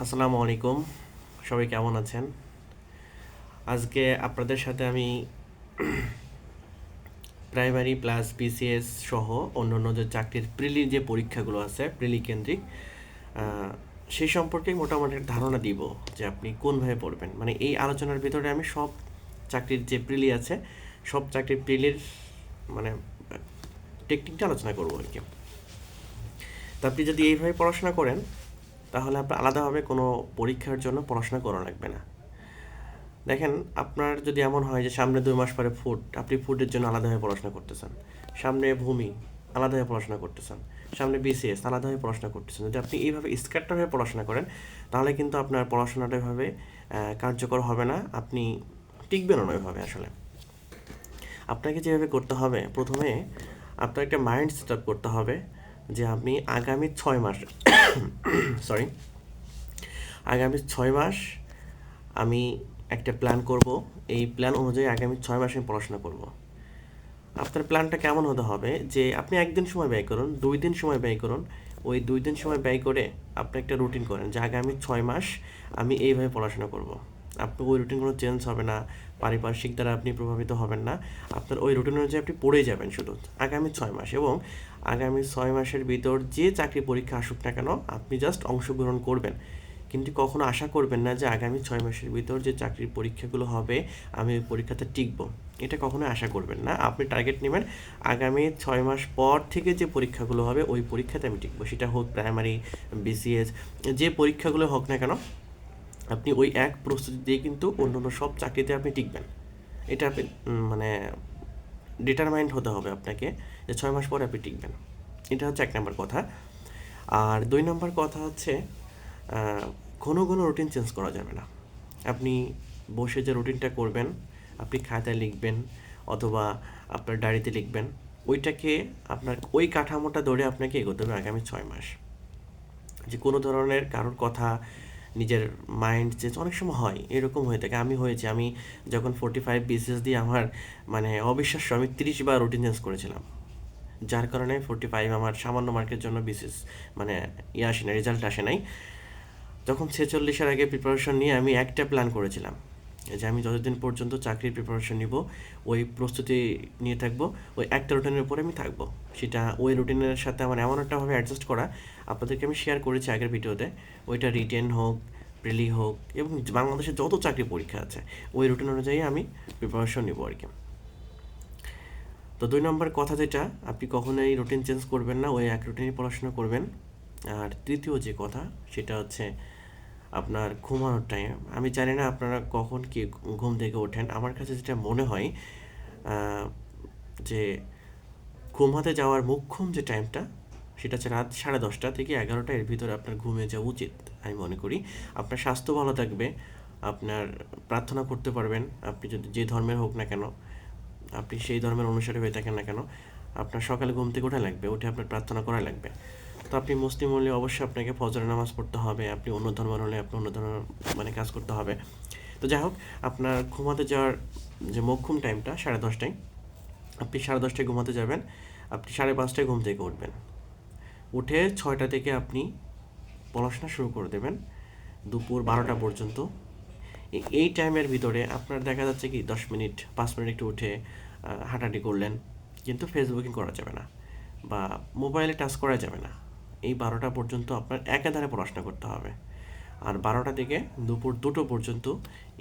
আসসালামু আলাইকুম। সবাই কেমন আছেন? আজকে আপনাদের সাথে আমি প্রাইমারি প্লাস বিসিএস সহ অন্যান্য যে চাকরির প্রিলি যে পরীক্ষাগুলো আছে প্রিলি কেন্দ্রিক সেই সম্পর্কে মোটামুটি ধারণা দিব যে আপনি কোনভাবে পড়বেন। মানে এই আলোচনার ভিতরে আমি সব চাকরির যে প্রিলি আছে, সব চাকরির প্রিলির মানে টেকনিকটা আলোচনা করব আর কি। তা আপনি যদি এইভাবে পড়াশোনা করেন তাহলে আপনার আলাদাভাবে কোনো পরীক্ষার জন্য পড়াশোনা করা লাগবে না। দেখেন, আপনার যদি এমন হয় যে সামনে দুই মাস পরে ফুড আপনি ফুডের জন্য আলাদাভাবে পড়াশোনা করতেছেন। সামনে ভূমি, আলাদাভাবে পড়াশোনা করতেছেন। সামনে বিসিএস আলাদাভাবে পড়াশোনা করতেছেন। যদি আপনি এইভাবে স্ক্যাটারভাবে পড়াশোনা করেন, তাহলে কিন্তু আপনার পড়াশোনাটা এভাবে কার্যকর হবে না। আপনি টিকবেন না ওইভাবে আসলে। আপনাকে যেভাবে করতে হবে, প্রথমে আপনার একটা মাইন্ড সেট আপ করতে হবে। যে আপনি আগামী ছয় মাস সরি আগামী ছয় মাস আমি একটা প্ল্যান করব। এই প্ল্যান অনুযায়ী আগামী ছয় মাস আমি পড়াশোনা করব। আপনার প্ল্যানটা কেমন হতে হবে? যে আপনি একদিন সময় ব্যয় করুন, দুই দিন সময় ব্যয় করুন। ওই দুই দিন সময় ব্যয় করে আপনি একটা রুটিন করেন যে আগামী ছয় মাস আমি এইভাবে পড়াশোনা করব। আপনি ওই রুটিন কোনো চেঞ্জ হবে না, পারিপার্শ্বিক দ্বারা আপনি প্রভাবিত হবেন না। আপনার ওই রুটিন অনুযায়ী আপনি পড়েই যাবেন শুধু আগামী ছয় মাস এবং আগামী ছয় মাসের ভিতর যে চাকরি পরীক্ষা আসুক না কেন, আপনি জাস্ট অংশগ্রহণ করবেন। কিন্তু কখনো আশা করবেন না যে আগামী ছয় মাসের ভিতর যে চাকরির পরীক্ষাগুলো হবে, আমি ওই পরীক্ষাতে টিকব। এটা কখনো আশা করবেন না। আপনি টার্গেট নেবেন আগামী ছয় মাস পর থেকে যে পরীক্ষাগুলো হবে, ওই পরীক্ষাতে আমি টিকবো। সেটা হোক প্রাইমারি বিসিএস যে পরীক্ষাগুলো হোক না কেন আপনি ওই এক প্রস্তুতি দিয়ে কিন্তু অন্য অন্য সব চাকরিতে আপনি টিকবেন। এটা আপনি মানে ডিটারমাইন্ড হতে হবে আপনাকে যে ছয় মাস পরে আপনি টিকবেন। এটা হচ্ছে এক নম্বর কথা। আর দুই নম্বর কথা হচ্ছে ঘন ঘন রুটিন চেঞ্জ করা যাবে না। আপনি বসে যে রুটিনটা করবেন, আপনি খাতায় লিখবেন অথবা আপনার ডায়েরিতে লিখবেন, ওইটাকে আপনার ওই কাঠামোটা ধরে আপনাকে এগোতে হবে আগামী ছয় মাস। যে কোনো ধরনের কারোর কথা নিজের মাইন্ড চেঞ্জ অনেক সময় হয়, এরকম হয়ে থাকে। আমি হয়েছে, আমি যখন ফোর্টি ফাইভ বিসিএস দিয়ে আমার মানে অবিশ্বাস্য, আমি তিরিশ বার রুটিন চেঞ্জ করেছিলাম। যার কারণে ফোর্টি ফাইভ আমার সামান্য মার্কের জন্য বিসিএস মানে ইয়ে আসে না রেজাল্ট আসে নাই। তখন ছেচল্লিশের আগে প্রিপারেশন নিয়ে আমি একটা প্ল্যান করেছিলাম। যে আমি যতদিন পর্যন্ত চাকরির প্রিপারেশন নিব, ওই প্রস্তুতি নিয়ে থাকব, ওই একটা রুটিনের উপরে আমি থাকব। সেটা ওই রুটিনের সাথে আমার এমন একটাভাবে অ্যাডজাস্ট করা, আপনাদেরকে আমি শেয়ার করেছি আগের ভিডিওতে, ওইটা রিটেন হোক প্রিলি হোক, এবং বাংলাদেশে যত চাকরি পরীক্ষা আছে, ওই রুটিন অনুযায়ী আমি প্রিপারেশন নিব আর কি। তো দুই নম্বর কথা যেটা, আপনি কখনোই রুটিন চেঞ্জ করবেন না, ওই এক রুটিনই পড়াশোনা করবেন। আর তৃতীয় যে কথা, সেটা হচ্ছে আপনার ঘুমানোর টাইম আমি জানি না আপনারা কখন কি ঘুম থেকে ওঠেন। আমার কাছে যেটা মনে হয় যে ঘুমাতে যাওয়ার মুখ্যম যে টাইমটা সেটা হচ্ছে রাত সাড়ে দশটা থেকে এগারোটা। এর ভিতরে আপনার ঘুমিয়ে যাওয়া উচিত, আমি মনে করি। আপনার স্বাস্থ্য ভালো থাকবে, আপনার প্রার্থনা করতে পারবেন। আপনি যদি যে ধর্মের হোক না কেন, আপনি সেই ধর্মের অনুসারে হয়ে থাকেন না কেন, আপনার সকালে ঘুম থেকে ওঠা লাগবে, উঠে আপনার প্রার্থনা করা লাগবে। তো আপনি মুসলিম হলে অবশ্যই আপনাকে ফজরের নামাজ পড়তে হবে, আপনি অন্য ধর্মের হলে আপনি অন্য ধর্মের মানে কাজ করতে হবে। তো যাই হোক, আপনার ঘুমাতে যাওয়ার যে মক্ষম টাইমটা সাড়ে দশটায়, আপনি সাড়ে দশটায় ঘুমাতে যাবেন, আপনি সাড়ে পাঁচটায় ঘুম থেকে উঠবেন। উঠে ছয়টা থেকে আপনি পড়াশোনা শুরু করে দেবেন, দুপুর বারোটা পর্যন্ত। এই টাইমের ভিতরে আপনার দেখা যাচ্ছে কি, দশ মিনিট, পাঁচ মিনিট একটু উঠে হাঁটাহাঁটি করলেন, কিন্তু ফেসবুকিং করা যাবে না বা মোবাইলে টাচ করা যাবে না। এই বারোটা পর্যন্ত আপনার একাধারে পড়াশোনা করতে হবে। আর বারোটা থেকে দুপুর দুটো পর্যন্ত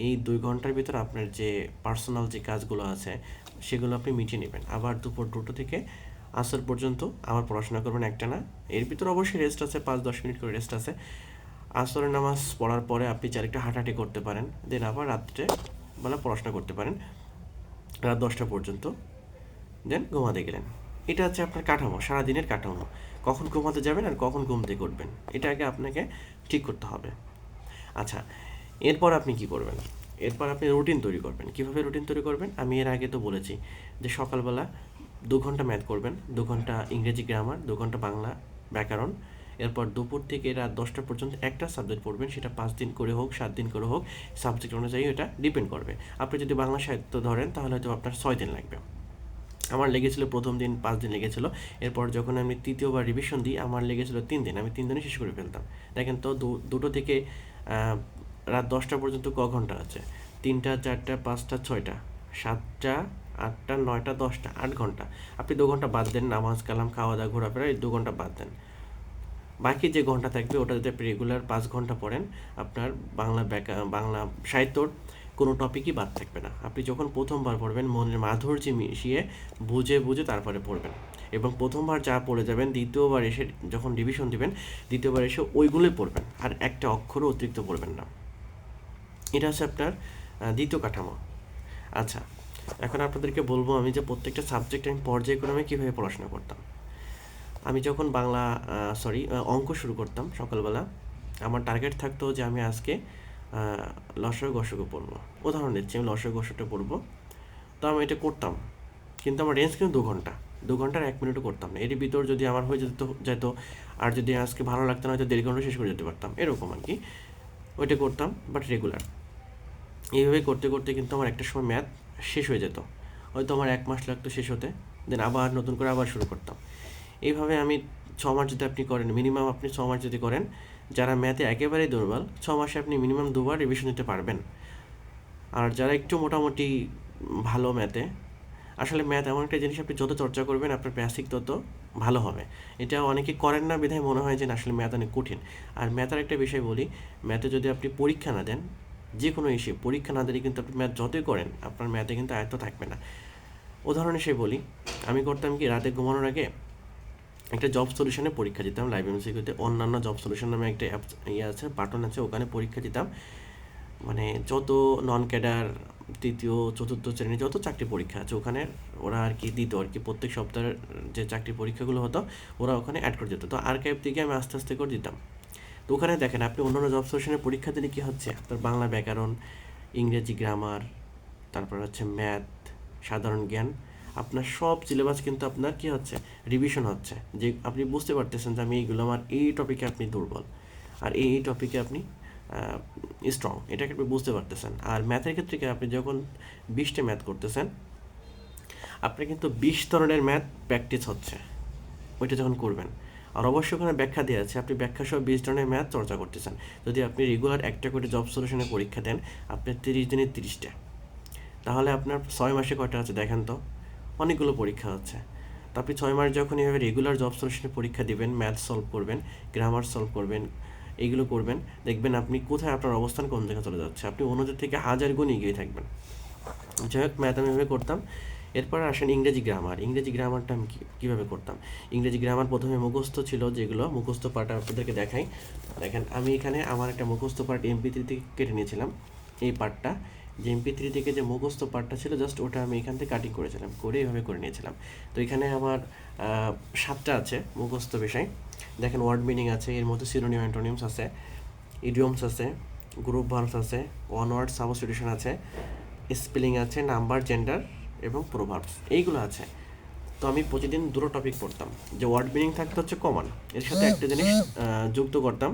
এই দুই ঘণ্টার ভিতরে আপনার যে পার্সোনাল যে কাজগুলো আছে, সেগুলো আপনি মিটিয়ে নেবেন। আবার দুপুর দুটো থেকে আসর পর্যন্ত আবার পড়াশোনা করবেন একটা না এর ভিতরে অবশ্যই রেস্ট আছে, পাঁচ দশ মিনিট করে রেস্ট আছে। আসরের নামাজ পড়ার পরে আপনি চার একটা হাঁটাহাঁটি করতে পারেন। দেন আবার রাত্রে বেলা পড়াশোনা করতে পারেন। রাত দশটা পর্যন্ত। দেন ঘুমাতে গেলেন। এটা হচ্ছে আপনার কাঠামো, সারাদিনের কাঠামো। কখন ঘুমাতে যাবেন আর কখন ঘুম থেকে উঠবেন, এটা আগে আপনাকে ঠিক করতে হবে। আচ্ছা এরপর আপনি কি করবেন? এরপর আপনি রুটিন তৈরি করবেন। কীভাবে রুটিন তৈরি করবেন? আমি এর আগে তো বলেছি যে সকালবেলা দু ঘণ্টা ম্যাথ করবেন, দু ঘণ্টা ইংরেজি গ্রামার দু ঘণ্টা বাংলা ব্যাকরণ, এরপর দুপুর থেকে রাত দশটা পর্যন্ত একটা সাবজেক্ট পড়বেন, সেটা পাঁচ দিন করে হোক, সাত দিন করে হোক সাবজেক্ট অনুযায়ী এটা ডিপেন্ড করবে। আপনি যদি বাংলা সাহিত্য ধরেন, তাহলে হয়তো আপনার ছয় দিন লাগবে। আমার লেগেছিল প্রথম দিন, পাঁচ দিন লেগেছিল। এরপর যখন আমি তৃতীয়বার রিভিশন দিই, আমার লেগেছিল তিন দিন। আমি তিন দিনে শেষ করে ফেলতাম। দেখেন তো দুটো থেকে রাত দশটা পর্যন্ত ক ঘণ্টা আছে? তিনটা, চারটা, পাঁচটা, ছয়টা। সাতটা, আটটা, নয়টা, দশটা, আট ঘণ্টা। আপনি দু ঘণ্টা বাদ দেন, নামাজ, কালাম খাওয়া দাওয়া ঘোরাফেরা, এই দু ঘণ্টা বাদ দেন। বাকি যে ঘণ্টা থাকবে ওটা যদি আপনি রেগুলার পাঁচ ঘণ্টা পড়েন। আপনার বাংলা ব্যাকা বাংলা সাহিত্যর কোনো টপিকই বাদ থাকবে না। আপনি যখন প্রথমবার পড়বেন, মনের মাধুর্য মিশিয়ে বুঝে বুঝে তারপরে পড়বেন। এবং প্রথমবার যা পড়ে যাবেন, দ্বিতীয়বার এসে যখন রিভিশন দিবেন, দ্বিতীয়বার এসে ওইগুলোই পড়বেন। আর একটা অক্ষরও অতিরিক্ত পড়বেন না। এটা হচ্ছে আপনার দ্বিতীয় কাঠামো। আচ্ছা এখন আপনাদেরকে বলব আমি যে প্রত্যেকটা সাবজেক্ট আমি পর্যায়ক্রমে কীভাবে পড়াশোনা করতাম। আমি যখন বাংলা সরি অঙ্ক শুরু করতাম সকালবেলা, আমার টার্গেট থাকতো যে আমি আজকে লসক গসক পড়ব। উদাহরণ দিচ্ছি, আমি লসক গসকটা পড়ব। তো আমি এটা করতাম, কিন্তু আমার রেঞ্জ কিন্তু দু ঘণ্টা। দু ঘণ্টার এক মিনিটও করতাম না। এর ভিতর যদি আমার হয়ে যেত যেত, আর যদি আজকে ভালো লাগতো না, হয়তো দেড় ঘণ্টা শেষ করে যেতে পারতাম। এরকম আর কি। ওইটা করতাম বাট রেগুলার এইভাবে করতে করতে কিন্তু আমার একটা সময় ম্যাথ শেষ হয়ে যেত। হয়তো আমার এক মাস লাগতো শেষ হতে দেন আবার নতুন করে আবার শুরু করতাম। এইভাবে আমি ছ মাস যদি আপনি করেন মিনিমাম আপনি ছ মাস যদি করেন যারা ম্যাথে একেবারেই দুর্বল, ছ মাসে আপনি মিনিমাম দুবার রিভিশন দিতে পারবেন। আর যারা একটু মোটামুটি ভালো ম্যাথে, আসলে ম্যাথ এমন একটা জিনিস, আপনি যত চর্চা করবেন, আপনার বেসিক তত ভালো হবে। এটা অনেকে করেন না, বিধায় মনে হয় যে আসলে ম্যাথ অনেক কঠিন। আর ম্যাথের একটা বিষয় বলি, ম্যাথে যদি আপনি পরীক্ষা না দেন যে কোনো ইস্যু পরীক্ষা না দিলে কিন্তু আপনি ম্যাথ যতই করেন, আপনার ম্যাথে কিন্তু আয়ত্ত থাকবে না। উদাহরণ হিসেবে বলি, আমি করতাম কি, রাতে ঘুমানোর আগে একটা জব সলিউশনে পরীক্ষা দিতাম লাইভ এমসিকিউতে অন্যান্য জব সলিউশন নামে একটা অ্যাপ ইয়ে আছে বাটন আছে, ওখানে পরীক্ষা দিতাম। মানে যত নন ক্যাডার তৃতীয়, চতুর্থ শ্রেণি যত চাকরি পরীক্ষা আছে, ওখানে ওরা আর কি দিত আর কি। প্রত্যেক সপ্তাহের যে চাকরি পরীক্ষাগুলো হতো, ওরা ওখানে অ্যাড করে দিত। তো আর্কাইভ থেকে আমি আস্তে আস্তে করে দিতাম। তো ওখানে দেখেন, আপনি অন্যান্য জব সলিউশনের পরীক্ষা দিলে কী হচ্ছে? আপনার বাংলা ব্যাকরণ, ইংরেজি গ্রামার তারপর হচ্ছে ম্যাথ সাধারণ জ্ঞান আপনার সব সিলেবাস কিন্তু আপনার কি হচ্ছে? রিভিশন হচ্ছে। যে আপনি বুঝতে পারতেছেন যে আমি এইগুলো আমার এই টপিকে আপনি দুর্বল আর এই এই টপিকে আপনি স্ট্রং এটাকে আপনি বুঝতে পারতেছেন। আর ম্যাথের ক্ষেত্রে কি আপনি যখন বিশটা ম্যাথ করতেছেন আপনার কিন্তু বিশ ধরনের ম্যাথ প্র্যাকটিস হচ্ছে। ওইটা যখন করবেন, আর অবশ্যই ওখানে ব্যাখ্যা দেওয়া আছে, আপনি ব্যাখ্যা সহ বিশ ধরনের ম্যাথ চর্চা করতেছেন। যদি আপনি রেগুলার একটা করে জব সলিউশনে পরীক্ষা দেন, আপনি তিরিশ দিনে তিরিশটা। তাহলে আপনার ছয় মাসে কয়টা আছে দেখেন তো? অনেকগুলো পরীক্ষা হচ্ছে তো আপনি ছয় মাস যখন এভাবে রেগুলার জব সলিউশনে পরীক্ষা দেবেন ম্যাথ সলভ করবেন গ্রামার সলভ করবেন এইগুলো করবেন, দেখবেন আপনি কোথায় আপনার অবস্থান কোন জায়গায় চলে যাচ্ছে। আপনি অন্যদের থেকে হাজার গুণ এগিয়ে থাকবেন। যাই হোক ম্যাথ আমি এভাবে করতাম। এরপর আসেন ইংরেজি গ্রামার ইংরেজি গ্রামারটা আমি কীভাবে করতাম? ইংরেজি গ্রামার প্রথমে মুখস্থ ছিল যেগুলো মুখস্থ পার্ট আপনাদেরকে দেখাই। দেখেন, আমি এখানে আমার একটা মুখস্থ পার্ট এমপি থেকে কেটে নিয়েছিলাম। এই পার্টটা যে এমপি থ্রি থেকে যে মুখস্থ পার্টটা ছিল জাস্ট ওটা আমি এখান থেকে কাটিং করেছিলাম, করে এইভাবে করে নিয়েছিলাম। তো এখানে আমার সাতটা আছে মুখস্থ বিষয়। দেখেন ওয়ার্ড মিনিং আছে, এর মধ্যে সিনোনিম অ্যান্টোনিমস আছে ইডিয়মস আছে গ্রুপ ভার্বস আছে ওয়ান ওয়ার্ড সাবস্টিটিউশন আছে স্পেলিং আছে নাম্বার জেন্ডার এবং প্রোভার্বস এইগুলো আছে। তো আমি প্রতিদিন দুটো টপিক পড়তাম। যে ওয়ার্ড মিনিং থাকতে হচ্ছে কমন এর সাথে একটা জিনিস যুক্ত করতাম।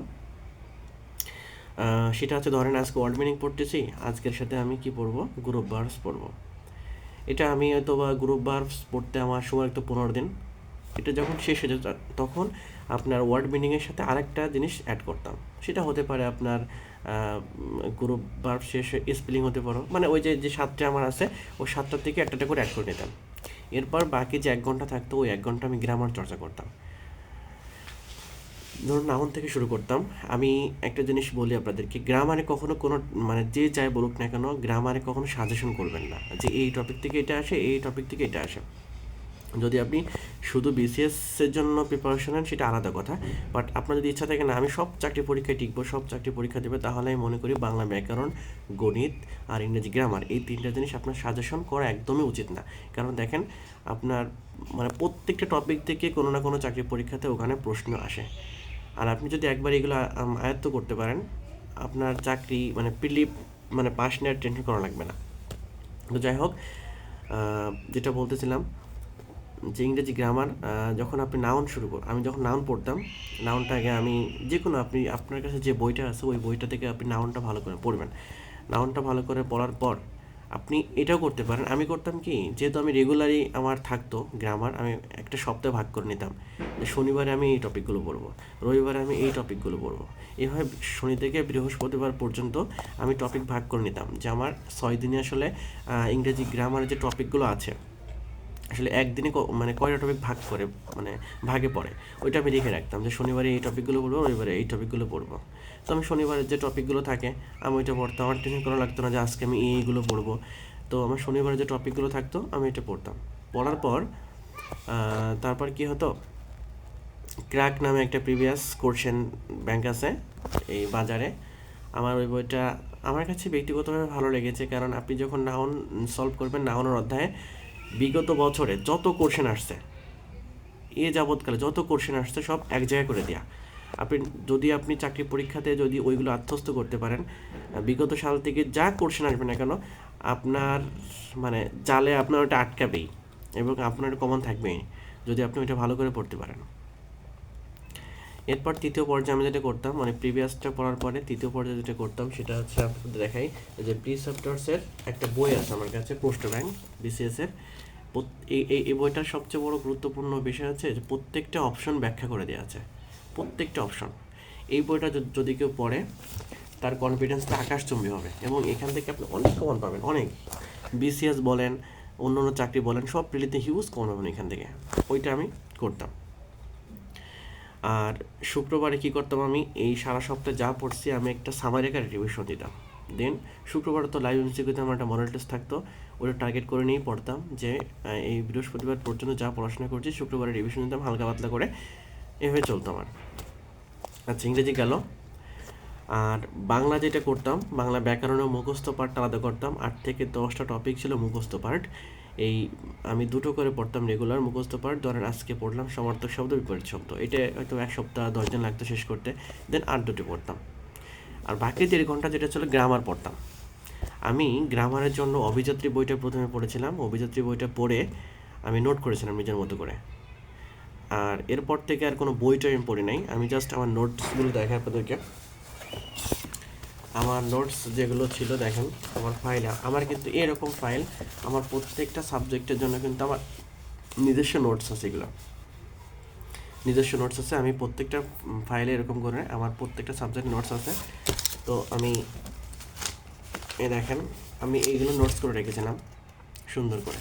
সেটা হচ্ছে ধরেন আজকে ওয়ার্ড মিনিং পড়তেছি, আজকের সাথে আমি কি পড়ব? গ্রুপ ভার্বস পড়ব। এটা আমি হয়তো বা গ্রুপ ভার্বস পড়তে আমার সময় একটু পনেরো দিন। এটা যখন শেষ হয়ে যেত, তখন আপনার ওয়ার্ড মিনিংয়ের সাথে আরেকটা জিনিস অ্যাড করতাম। সেটা হতে পারে আপনার গ্রুপ ভার্ব শেষ স্পেলিং হতে পারো। মানে ওই যে যে সাতটা আমার আছে, ওই সাতটার থেকে একটা করে অ্যাড করে নিতাম। এরপর বাকি যে এক ঘণ্টা থাকতো, ওই এক ঘণ্টা আমি গ্রামার চর্চা করতাম। ধরুন নাউন থেকে শুরু করতাম, আমি একটা জিনিস বলি আপনাদেরকে গ্রামারে কখনো কোনো মানে যে যাই বলুক না কেন গ্রামারে কখনো সাজেশন করবেন না যে এই টপিক থেকে এটা আসে, এই টপিক থেকে এটা আসে। যদি আপনি শুধু বিসিএসের জন্য প্রিপারেশন নেন, সেটা আলাদা কথা বাট আপনার যদি ইচ্ছা থাকে না, আমি সব চাকরি পরীক্ষায় টিকবো, সব চাকরি পরীক্ষা দেবে, তাহলে আমি মনে করি বাংলা ব্যাকরণ, গণিত আর ইংরেজি গ্রামার এই তিনটা জিনিস আপনার সাজেশন করা একদমই উচিত না। কারণ দেখেন, আপনার মানে প্রত্যেকটা টপিক থেকে কোনো না কোনো চাকরি পরীক্ষাতে ওখানে প্রশ্ন আসে। আর আপনি যদি একবার এগুলো আয়ত্ত করতে পারেন, আপনার চাকরি মানে পিলিপ মানে পাস নেওয়ার টেনশন করা লাগবে না। তো যাই হোক যেটা বলতেছিলাম যে ইংরেজি গ্রামার যখন আপনি নাউন শুরু কর, আমি যখন নাউন পড়তাম নাউনটা আগে আমি যে কোনো আপনি, আপনার কাছে যে বইটা আছে, ওই বইটা থেকে আপনি নাউনটা ভালো করে পড়বেন। নাউনটা ভালো করে পড়ার পর আপনি এটাও করতে পারেন। আমি করতাম কি, যেহেতু আমি রেগুলারই আমার থাকতো গ্রামার আমি একটা সপ্তাহে ভাগ করে নিতাম। যে শনিবারে আমি এই টপিকগুলো পড়ব, রবিবারে আমি এই টপিকগুলো পড়ব। এভাবে শনি থেকে বৃহস্পতিবার পর্যন্ত আমি টপিক ভাগ করে নিতাম। যে আমার ছয় দিনে আসলে ইংরেজি গ্রামারের যে টপিকগুলো আছে আসলে একদিনে মানে কয়টা টপিক ভাগ করে মানে ভাগে পড়ে, ওইটা আমি লিখে রাখতাম যে শনিবারে এই টপিকগুলো পড়ব, রবিবারে এই টপিকগুলো পড়ব। তো আমি শনিবারে যে টপিকগুলো থাকে, আমি ওইটা পড়তাম। আমার টেনশন করা লাগতো না যে আজকে আমি এইগুলো পড়ব। তো আমার শনিবারে যে টপিকগুলো থাকতো, আমি এটা পড়তাম। পড়ার পর তারপর কি হতো? ক্র্যাক নামে একটা প্রিভিয়াস কোশ্চেন ব্যাংক আছে, এই বাজারে। আমার ওই বইটা আমার কাছে ব্যক্তিগতভাবে ভালো লেগেছে, কারণ আপনি যখন নাউন সলভ করবেন নাউনের অধ্যায়ে বিগত বছরে যত কোশ্চেন আসছে, এ যাবৎকালে যত কোশ্চেন আসছে সব এক জায়গায় করে দেওয়া আপনি, যদি আপনি চাকরি পরীক্ষাতে যদি ওইগুলো আত্মস্থ করতে পারেন, বিগত সাল থেকে যা কোশ্চেন আসবে না কেন, আপনার মানে জালে আপনার ওটা আটকাবেই এবং আপনার কমন থাকবেই, যদি আপনি ওইটা ভালো করে পড়তে পারেন। এরপর তৃতীয় পর্যায়ে আমি যেটা করতাম মানে প্রিভিয়াসটা পড়ার পরে তৃতীয় পর্যায়ে যেটা করতাম সেটা হচ্ছে আপনাদের দেখাই যে প্রিসেপ্টার্সের একটা বই আছে আমার কাছে পোস্ট ব্যাংক বিসিএস এর। প্রত- এই এই এই বইটার সবচেয়ে বড় গুরুত্বপূর্ণ বিষয় হচ্ছে যে প্রত্যেকটা অপশন ব্যাখ্যা করে দেওয়া আছে, প্রত্যেকটা অপশন এই বইটা যদি কেউ পড়ে, তার কনফিডেন্সটা আকাশচুম্বী হবে এবং এখান থেকে আপনি অনেক কমন পাবেন, অনেক। বিসিএস বলেন অন্য অন্য চাকরি বলেন, সব প্রিলিতে হিউজ কমন পাবেন এখান থেকে। ওইটা আমি করতাম। আর শুক্রবারে কি করতাম আমি? এই সারা সপ্তাহে যা পড়ছি, আমি একটা সামারিকার রিভিশন দিতাম। দেন শুক্রবার তো লাইভ এমসিকিউতে আমার একটা মডেল টেস্ট থাকতো। ওটা টার্গেট করে নিয়েই পড়তাম যে এই বৃহস্পতিবার পর্যন্ত যা পড়াশোনা করছি, শুক্রবারে রিভিশন দিতাম, হালকা পাতলা করে। এভাবে চলতো আমার। আচ্ছা ইংরেজি গেল। আর বাংলা যেটা করতাম, বাংলা ব্যাকরণের মুখস্থ পার্টটা আলাদা করতাম। আট থেকে দশটা টপিক ছিল মুখস্থ পার্ট এই, আমি দুটো করে পড়তাম রেগুলার মুখস্থ পার্ট ধরেন আজকে পড়লাম সমার্থক শব্দ বিপরীত শব্দ। এটা হয়তো এক সপ্তাহ, দশ দিন লাগতো শেষ করতে দেন আর দুটো পড়তাম। আর বাকি দেড় ঘণ্টা যেটা ছিল গ্রামার পড়তাম। আমি গ্রামারের জন্য অভিযাত্রী বইটা প্রথমে পড়েছিলাম, অভিযাত্রী বইটা পড়ে আমি নোট করেছিলাম নিজের মতো করে। আর এরপর থেকে আর কোনো বইটা আমি পড়ি নাই, আমি জাস্ট আমার নোটসগুলো দেখাই আপনাদেরকে। আমার নোটস যেগুলো ছিল, দেখেন, আমার ফাইল আমার কিন্তু এরকম ফাইল আমার প্রত্যেকটা সাবজেক্টের জন্য কিন্তু আমার নিজস্ব নোটস আছে এগুলো। নিজস্ব নোটস আছে, আমি প্রত্যেকটা ফাইলে এরকম করে আমার প্রত্যেকটা সাবজেক্ট নোটস আছে। তো আমি এ দেখেন, আমি এইগুলো নোটস করে রেখেছিলাম, সুন্দর করে।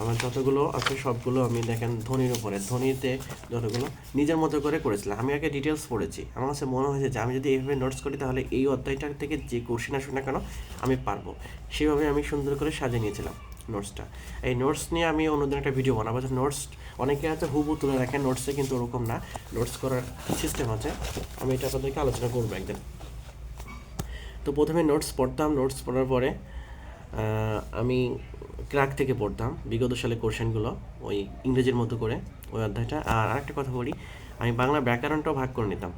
আমার যতগুলো আছে সবগুলো আমি দেখেন ধনির উপরে, ধনিতে যতগুলো নিজের মতো করে করেছিলাম। আমি আগে ডিটেলস পড়েছি। আমার কাছে মনে হয়েছে যে আমি যদি এইভাবে নোটস করি তাহলে এই অধ্যায়টার থেকে যে কোশ্চেন আসবে না কেন আমি পারব। সেভাবে আমি সুন্দর করে সাজিয়ে নিয়েছিলাম নোটসটা এই নোটস নিয়ে আমি অন্যদিন একটা ভিডিও বানাবো। যে নোটস অনেকে আছে হুবু তুলে রাখেন নোটসে কিন্তু ওরকম না। নোটস করার সিস্টেম আছে। আমি এটা আপনাদেরকে আলোচনা করব একদিন। তো প্রথমে নোটস পড়তাম। নোটস পড়ার পরে আমি ক্রাক থেকে পড়তাম, বিগত সালে কোশ্চেনগুলো, ওই ইংরেজির মতো করে, ওই অধ্যায়টা। আর আরেকটা কথা বলি, আমি বাংলা ব্যাকরণটাও ভাগ করে নিতাম।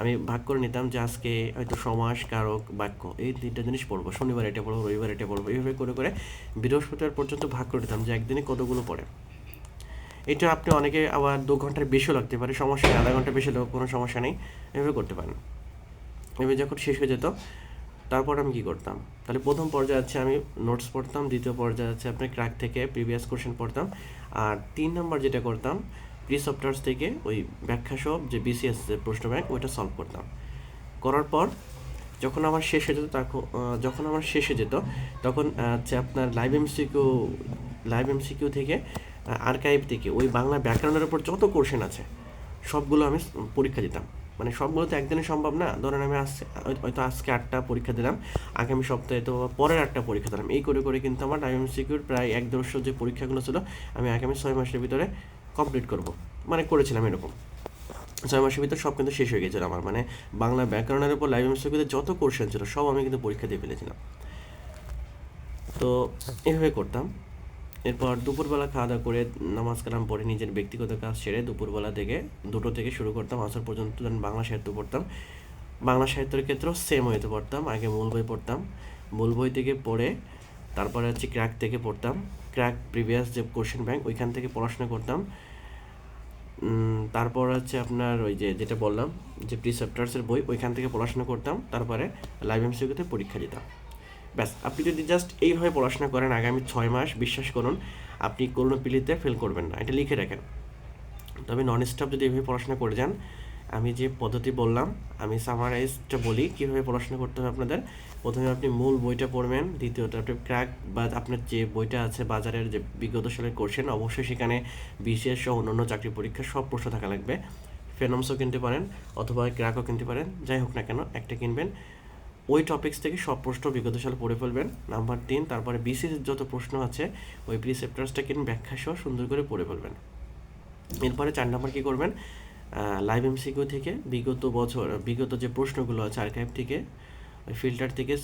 আমি ভাগ করে নিতাম যে আজকে হয়তো সমাস, কারক, বাক্য, এই তিনটা জিনিস পড়ব, শনিবার এটা পড়ব, রবিবার এটা পড়ব, এইভাবে করে করে বৃহস্পতিবার পর্যন্ত ভাগ করে নিতাম যে একদিনে কতগুলো পড়ে। এটা আপনি অনেকে আবার দু ঘণ্টার বেশিও লাগতে পারে সমস্যা নেই আধা ঘণ্টা বেশি লোক, কোনো সমস্যা নেই এভাবে করতে পারেন। এভাবে যখন শেষ হয়ে যেত তারপর আমি কি করতাম? তাহলে প্রথম পর্যায়ে আছে আমি নোটস পড়তাম, দ্বিতীয় পর্যায়ে আছে আপনি ক্র্যাক থেকে প্রিভিয়াস কোশ্চেন পড়তাম। আর তিন নম্বর যেটা করতাম প্রি সফটওয়্যার্স থেকে ওই ব্যাখ্যা সব যে বিসিএস প্রশ্ন ব্যাংক ওইটা সলভ করতাম। করার পর যখন আমার শেষ হয়ে যেত যখন আমার শেষ হয়ে যেত, তখন হচ্ছে আপনার লাইভ এমসিকিউ লাইভ এমসিকিউ থেকে আর্কাইভ থেকে ওই বাংলা ব্যাকরণের উপর যত কোশ্চেন আছে, সবগুলো আমি পরীক্ষা দিতাম। মানে সবগুলো তো একদিনে সম্ভব না? ধরেন আমি আজকে, হয়তো আজকে আটটা পরীক্ষা দিলাম, আগামী সপ্তাহে তো পরের আটটা পরীক্ষা দিলাম। এই করে করে কিন্তু আমার লাইভ সিকিউর প্রায় এক দেড়শো যে পরীক্ষাগুলো ছিল, আমি আগামী ছয় মাসের ভিতরে কমপ্লিট করব। মানে করেছিলাম এরকম। ছয় মাসের ভিতর সব কিন্তু শেষ হয়ে গেছিল আমার। মানে বাংলা ব্যাকরণের উপর লাইভ এমসিকিউতে যত কোশ্চেন ছিল, সব আমি কিন্তু পরীক্ষা দিয়ে ফেলেছিলাম। তো এভাবে করতাম। এরপর দুপুরবেলা খাওয়া দাওয়া করে নামাজ কালাম পড়ে নিজের ব্যক্তিগত কাজ সেরে দুপুরবেলা থেকে, দুটো থেকে শুরু করতাম, আসর পর্যন্ত বাংলা সাহিত্য পড়তাম। বাংলা সাহিত্যের ক্ষেত্রেও সেম হইতে পড়তাম, আগে মূল বই পড়তাম। মূল বই থেকে পড়ে তারপরে হচ্ছে ক্র্যাক থেকে পড়তাম। ক্র্যাক প্রিভিয়াস যে কোশ্চেন ব্যাংক ওইখান থেকে পড়াশোনা করতাম। তারপর হচ্ছে আপনার ওই যে, যেটা বললাম, যে প্রিসেপ্টার্সের বই, ওইখান থেকে পড়াশোনা করতাম। তারপরে লাইভ এমসিকিউতে পরীক্ষা দিতাম। ব্যাস, আপনি যদি জাস্ট এইভাবে পড়াশোনা করেন আগামী ছয় মাস, বিশ্বাস করুন, আপনি কোনো পিলিতে ফেল করবেন না। এটা লিখে রাখেন। তবে নন স্টপ যদি এভাবে পড়াশোনা করে যান, আমি যে পদ্ধতি বললাম, আমি সামারাইজটা বলি, কীভাবে পড়াশোনা করতে হবে আপনাদের। প্রথমে আপনি মূল বইটা পড়বেন, দ্বিতীয়ত আপনি ক্র্যাক বা আপনার যে বইটা আছে, বাজারের যে বিগত সালের কোশ্চেন অবশ্যই সেখানে বিসিএস সহ অন্যান্য চাকরি পরীক্ষার সব প্রশ্ন থাকা লাগবে। ফেনমসও কিনতে পারেন, অথবা ক্র্যাকও কিনতে পারেন, যাই হোক না কেন, একটা কিনবেন। ওই টপিক্স থেকে সব প্রশ্ন বিগত সালে পড়ে ফেলবেন। নাম্বার তিন, তারপরে বিসিএস যত প্রশ্ন আছে, ওই প্রিসেপ্টার্সটা কিনে ব্যাখ্যা সহ সুন্দর করে পড়ে ফেলবেন। এরপরে চার নম্বর কী করবেন? লাইভ এমসিকিউ থেকে বিগত বছর, বিগত যে প্রশ্নগুলো আছে আর্কাইভ থেকে, ওই ফিল্টার থেকে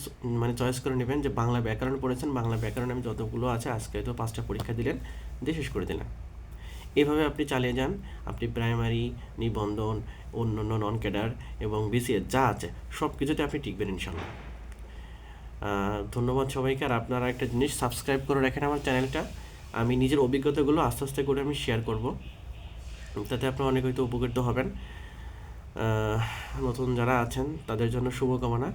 মানে চয়েস করে নেবেন যে বাংলা ব্যাকরণ পড়েছেন, বাংলা ব্যাকরণ আমি যতগুলো আছে আজকে তো পাঁচটা পরীক্ষা দিলেন, দিয়ে শেষ করে দিলেন। এভাবে আপনি চালিয়ে যান। আপনি প্রাইমারি নিবন্ধন অন্যান্য নন ক্যাডার এবং বিসিএস যা আছে সব কিছুতে আপনি টিকবেন ইনশাল্লাহ ধন্যবাদ সবাইকে। আর আপনারা একটা জিনিস সাবস্ক্রাইব করে রাখেন আমার চ্যানেলটা। আমি নিজের অভিজ্ঞতাগুলো আস্তে আস্তে করে আমি শেয়ার করব। তাতে আপনারা অনেক হয়তো উপকৃত হবেন। নতুন যারা আছেন, তাদের জন্য শুভকামনা।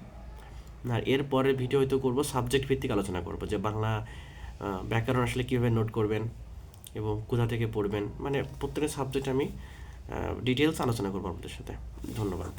আর এর পরের ভিডিও হয়তো করব সাবজেক্ট ভিত্তিক আলোচনা করব, যে বাংলা ব্যাকরণ আসলে কীভাবে নোট করবেন এবং কোথা থেকে পড়বেন। মানে প্রত্যেকটা সাবজেক্ট আমি ডিটেলস আলোচনা করব আপনাদের সাথে। ধন্যবাদ।